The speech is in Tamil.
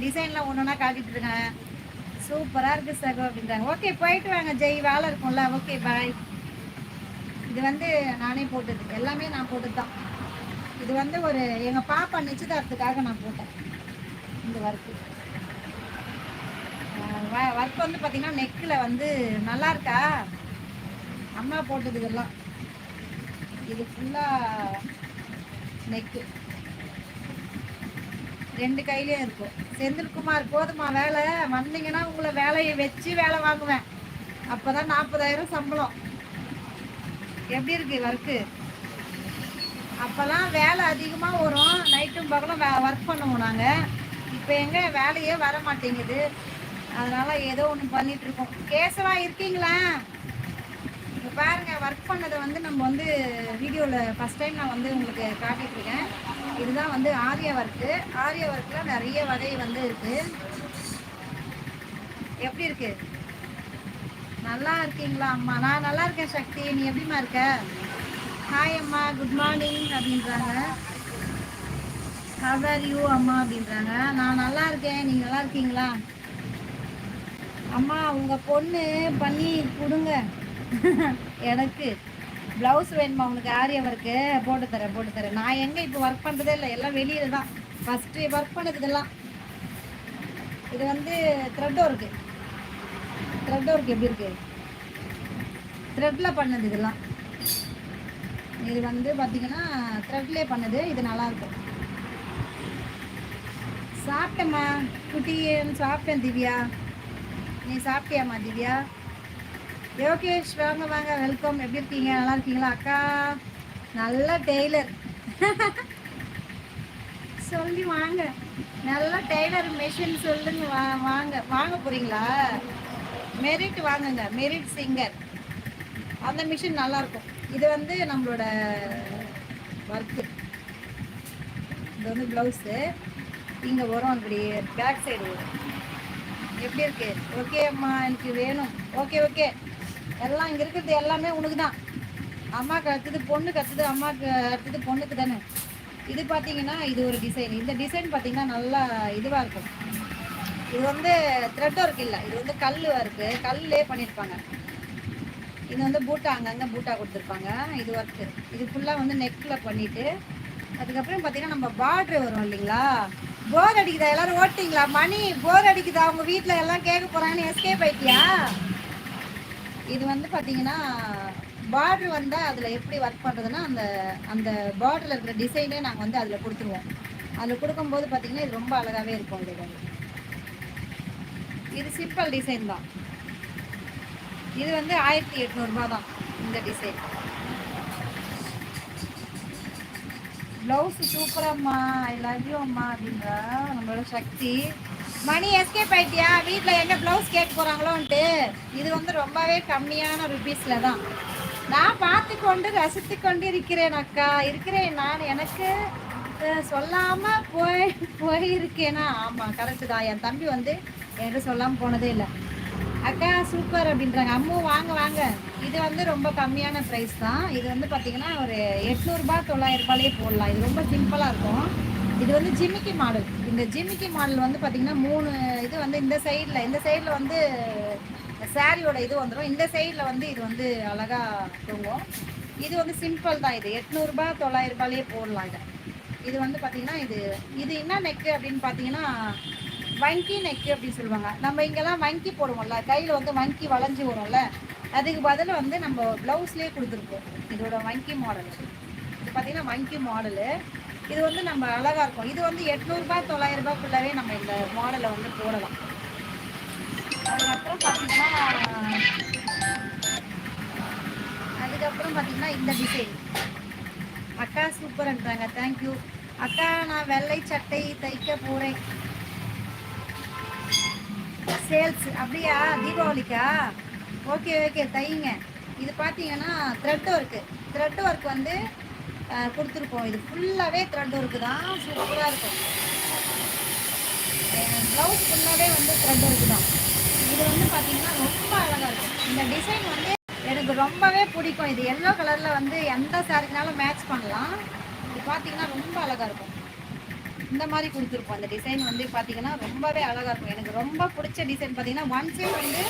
டிசைன்லாம் ஒன்று ஒன்றா காட்டிட்டு இருக்கேன் சூப்பராக இருக்கு சகோ அப்படின்றாங்க. ஓகே போயிட்டு வாங்க. ஜெய் வேலை இருக்கும்ல. ஓகே பாய் இது வந்து நானே போட்டது. எல்லாமே நான் போட்டது தான் இது வந்து ஒரு எங்கள் பாப்பா நிச்சயதார்த்தத்துக்காக நான் போட்டேன். இந்த ஒர்க்கு ஒர்க் வந்து பார்த்தீங்கன்னா நெக்கில் வந்து நல்லா இருக்கா? அம்மா போட்டது இதெல்லாம். இது ஃபுல்லாக நெக்கு ரெண்டு கையிலையும் இருக்கும். செந்தில்குமார் போதுமா வேலை. வந்தீங்கன்னா உங்களை வேலையை வச்சு வேலை வாங்குவேன். அப்போ தான் நாற்பதாயிரம் சம்பளம். எப்படி இருக்கு ஒர்க்கு அப்போல்லாம் வேலை அதிகமாக வரும். நைட்டும் பகலும் ஒர்க் பண்ணுவோம் நாங்கள் இப்போ எங்கே? வேலையே வர மாட்டேங்குது. அதனால் ஏதோ ஒன்று பண்ணிகிட்ருக்கோம் கேசவா இருக்கீங்களா? இப்போ பாருங்கள் ஒர்க் பண்ணதை வந்து நம்ம வந்து வீடியோவில் ஃபஸ்ட் டைம் நான் வந்து உங்களுக்கு காட்டிகிட்ருக்கேன் இதுதான் வந்து ஆரிய ஒர்க்கு ஆரிய ஒர்க்கில் நிறைய வகை வந்து இருக்கு. எப்படி இருக்கு? நல்லா இருக்கீங்களா அம்மா? நான் நல்லா இருக்கேன் சக்தி. நீ எப்படிம்மா இருக்க? ஹாய் அம்மா குட் மார்னிங் அப்படின்றாங்க. ஹவ் ஆர் யூ அம்மா அப்படின்றாங்க. நான் நல்லா இருக்கேன். நீங்கள் நல்லா இருக்கீங்களா? அம்மா உங்கள் பொண்ணு பண்ணி கொடுங்க. எனக்கு ப்ளவுஸ் வேணுமா உனக்கு? ஆரிய ஒர்க்கு போட்டு தரேன் போட்டு தரேன். நான் எங்கே இப்போ ஒர்க் பண்ணுறதே இல்லை. எல்லாம் வெளியில் தான். ஃபஸ்ட்டு ஒர்க் பண்ணுது இதெல்லாம் இது வந்து த்ரெட் ஒர்க்கு த்ரெட் ஒர்க் எப்படி இருக்கு? த்ரெட்டில் பண்ணது இதெல்லாம். இது வந்து பார்த்திங்கன்னா த்ரெட்லேயே பண்ணது. இது நல்லாயிருக்கும் சாப்பிட்டேம்மா. குட்டின்னு சாப்பிட்டேன் திவ்யா. நீ சாப்பிட்டியாம்மா திவ்யா? யோகேஷ் வாங்க வாங்க வெல்கம். எப்படி இருக்கீங்க? நல்லா இருக்கீங்களா அக்கா? நல்ல டெய்லர். சொல்லி வாங்க. நல்ல டெய்லர் மெஷின் சொல்லுங்க வா வாங்க. வாங்க போறீங்களா? மெரிட் வாங்குங்க மெரிட் சிங்கர் அந்த மிஷின் நல்லா இருக்கும் இது வந்து நம்மளோட ஒர்க்கு இது வந்து ப்ளவுஸு இங்கே வரும் அப்படி பேக் சைடு வரும். எப்படி இருக்கு? ஓகே அம்மா எனக்கு வேணும். ஓகே ஓகே எல்லாம் இங்கே இருக்கிறது எல்லாமே உனக்கு தான் அம்மாவுக்கு அடுத்தது பொண்ணு கற்றுது அம்மாவுக்கு அடுத்தது பொண்ணுக்கு தானே. இது பார்த்தீங்கன்னா இது ஒரு டிசைன் இந்த டிசைன் பார்த்தீங்கன்னா நல்லா இதுவாக இருக்கும். இது வந்து த்ரெட் ஒர்க் இல்லை. இது வந்து கல் ஒர்க்கு கல்லே பண்ணியிருப்பாங்க இது வந்து பூட்டா அங்கங்கே பூட்டா கொடுத்துருப்பாங்க. இது ஒர்க்கு இது ஃபுல்லாக வந்து நெக்கில் பண்ணிவிட்டு அதுக்கப்புறம் பார்த்தீங்கன்னா நம்ம பார்ட்ரு வரும் இல்லைங்களா? போர் அடிக்குதா? எல்லாரும் ஓட்டிங்களா மணி போர் அடிக்குதா? அவங்க வீட்டில் எல்லாம் கேட்க போகிறாங்கன்னு எஸ்கேப் ஆயிட்டியா? இது வந்து பார்த்தீங்கன்னா பார்டர் வந்தால் அதில் எப்படி ஒர்க் பண்ணுறதுன்னா அந்த அந்த பார்டரில் இருக்கிற டிசைனே நாங்கள் வந்து அதில் கொடுத்துருவோம். அதில் கொடுக்கும்போது பார்த்தீங்கன்னா இது ரொம்ப அழகாகவே இருக்கும் இது. இது சிம்பிள் டிசைன் தான். இது வந்து ஆயிரத்தி எட்நூறுபா தான் இந்த டிசைன் ப்ளவுஸ் சூப்பரம்மா ஐ லவ் யூ அம்மா அப்படின்ற நம்மளோட சக்தி. மணி எஸ்கேப் ஆயிட்டியா? வீட்டில் எங்கே ப்ளவுஸ் கேட்க போகிறாங்களோன்ட்டு இது வந்து ரொம்பவே கம்மியான ருபீஸில் தான். நான் பார்த்து கொண்டு ரசித்து கொண்டு இருக்கிறேன் அக்கா. இருக்கிறேன் நான். எனக்கு சொல்லாமல் போய் போயிருக்கேனா? ஆமாம் கரெக்டு தான். என் தம்பி வந்து என்கிட்ட சொல்லாமல் போனதே இல்லை. அக்கா சூப்பர் அப்படின்றாங்க. அம்மு வாங்க வாங்க. இது வந்து ரொம்ப கம்மியான ப்ரைஸ் தான். இது வந்து பார்த்தீங்கன்னா ஒரு எட்நூறுபா தொள்ளாயிரம் ரூபாயிலே போடலாம். இது ரொம்ப சிம்பிளாக இருக்கும். இது வந்து ஜிமிக்கி மாடல். இந்த ஜிமிக்கி மாடல் வந்து பார்த்தீங்கன்னா மூணு இது வந்து இந்த சைடில் இந்த சைடில் வந்து சாரியோட இது வந்துடும் இந்த சைடில் வந்து இது வந்து அழகாக தூங்கும். இது வந்து சிம்பிள் தான் இது. எட்நூறுபா தொள்ளாயிரம் ரூபாயிலே போடலாம் இதை. இது வந்து பார்த்தீங்கன்னா இது இது என்ன நெக்கு அப்படின்னு பார்த்தீங்கன்னா வங்கி நெக்கு அப்படின்னு சொல்லுவாங்க. நம்ம இங்கெல்லாம் வங்கி போடுவோம்ல. கையில் வந்து வங்கி வளைஞ்சி வரும்ல. அதுக்கு பதில் வந்து நம்ம ப்ளவுஸ்லேயே கொடுத்துருப்போம். இதோட வங்கி மாடல் இது பார்த்தீங்கன்னா வங்கி மாடலு இது வந்து நம்ம அழகாக இருக்கும். இது வந்து எட்நூறுபா தொள்ளாயிரம் ரூபாய்க்குள்ளவே நம்ம இந்த மாடலை வந்து போடலாம். அதுக்கப்புறம் பார்த்தீங்கன்னா அதுக்கப்புறம் பார்த்தீங்கன்னா இந்த டிசைன் அக்கா சூப்பர்ன்றாங்க தேங்க்யூ அக்கா நான் வெள்ளை சட்டை தைக்க போகிறேன் சேல்ஸ் அப்படியா? தீபாவளிக்கா? ஓகே ஓகே தைங்க. இது பார்த்தீங்கன்னா த்ரெட் ஒர்க்கு த்ரெட் ஒர்க் வந்து கொடுத்துருப்போம். இது ஃபுல்லாகவே த்ரெட் ஒர்க்கு தான் சூப்பராக இருக்கும் ப்ளவுஸ் ஃபுல்லாகவே வந்து த்ரெட் ஒர்க்கு தான் இது வந்து பார்த்திங்கன்னா ரொம்ப அழகாக இருக்கும். இந்த டிசைன் வந்து எனக்கு ரொம்பவே பிடிக்கும். இது எல்லோ கலரில் வந்து எந்த சாரினாலும் மேட்ச் பண்ணலாம். இது பார்த்தீங்கன்னா ரொம்ப அழகாக இருக்கும். இந்த மாதிரி கொடுத்துருப்போம். அந்த டிசைன் வந்து பார்த்திங்கன்னா ரொம்பவே அழகாக இருக்கும். எனக்கு ரொம்ப பிடிச்ச டிசைன் பார்த்திங்கன்னா ஒன் சைட் வந்து